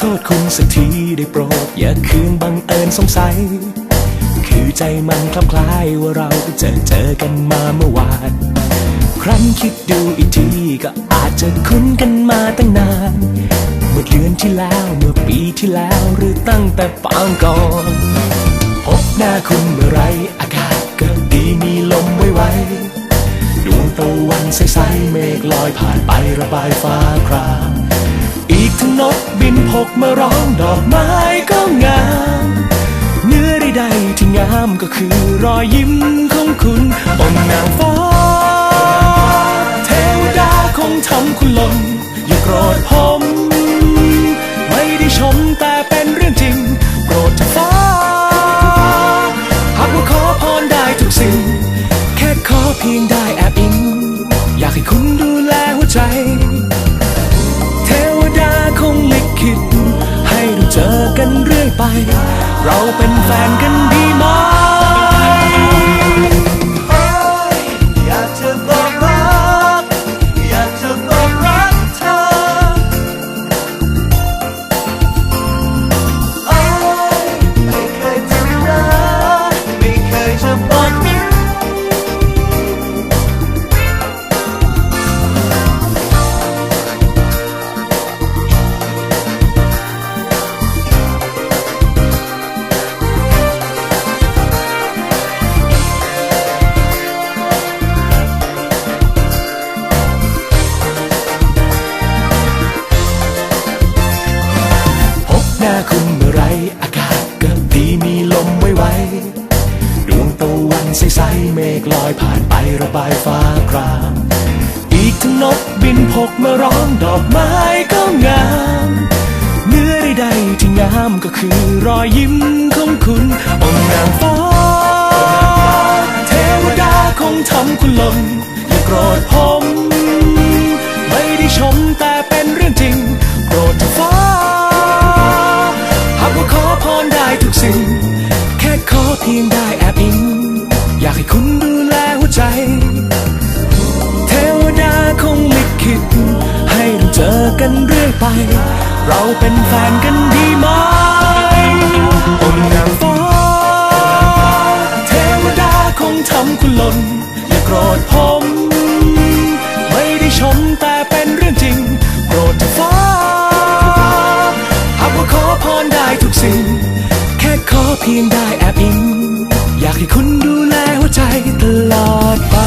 ทษคุณสักทีได้โปรด อย่าคืนบังเอิญสงสัย คือใจมันคลับคล้ายว่าเราเจอเจอกันมาเมื่อวาน ครั้นคิดดูอีกทีก็อาจจะคุ้นกันมาตั้งนาน เมื่อเดือนที่แล้วเมื่อปีที่แล้วหรือตั้งแต่ปางก่อนพบหน้าคุณเมื่อไรอากาศก็ดีมีลมไว้ไวดวงตะวันใสๆเมฆลอยผ่านไประบายฟ้าคราม นกบินพกมาร้องดอกไม้ก็งาม เนื้อใดๆที่งามก็คือรอยยิ้มของคุณองนางฟ้า เทวดาคงทำคุณหล่นอย่าโกรธผม เราเป็นแฟนกัน คุณเมื่อไรอากาศก็ดีมีลมไว้ไวดวงตะวันใสๆเมฆลอยผ่านไประบายฟ้าคราม อีกทั้งนกบินพกมาร้องดอกไม้ก็งาม เนื้อใดๆที่งามก็คือรอยยิ้มของคุณองค์นางฟ้าเทวดาคงทำคุณหล่น เพียงได้แอบอิง อยากให้คุณดูแลหัวใจ เทวดาคงลิขิตให้เราเจอกันเรื่อยไป เราเป็นแฟนกันดีไหมองค์นางฟ้าเทวดาคงทำคุณหล่นอย่าโกรธผม ไม่ได้ชมแต่เป็นเรื่องจริงโปรดเถอะฟ้าหากว่าขอพรได้ทุกสิ่ง แค่ขอเพียงได้แอบอิง ให้คุณดูแลหัวใจตลอดไป